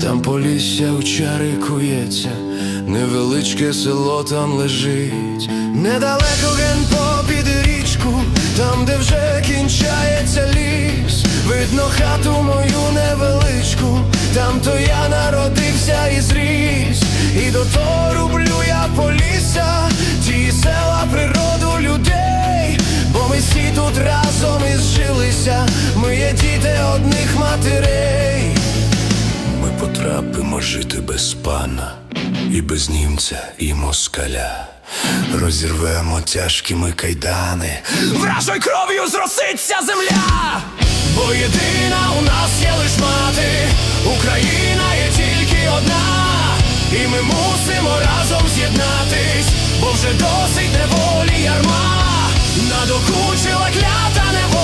там полісся у чари кується, невеличке село там лежить, недалеко генпо попід річку, там, де вже кінчається ліс, видно хату мою невеличку, там то я народився і зріс, і до того жити без пана, і без німця, і москаля. Розірвемо тяжкими кайдани, вражою кров'ю зроситься земля, бо єдина у нас є лиш мати, Україна є тільки одна, і ми мусимо разом з'єднатись, бо вже досить неволі ярма, надокучила клята неволя,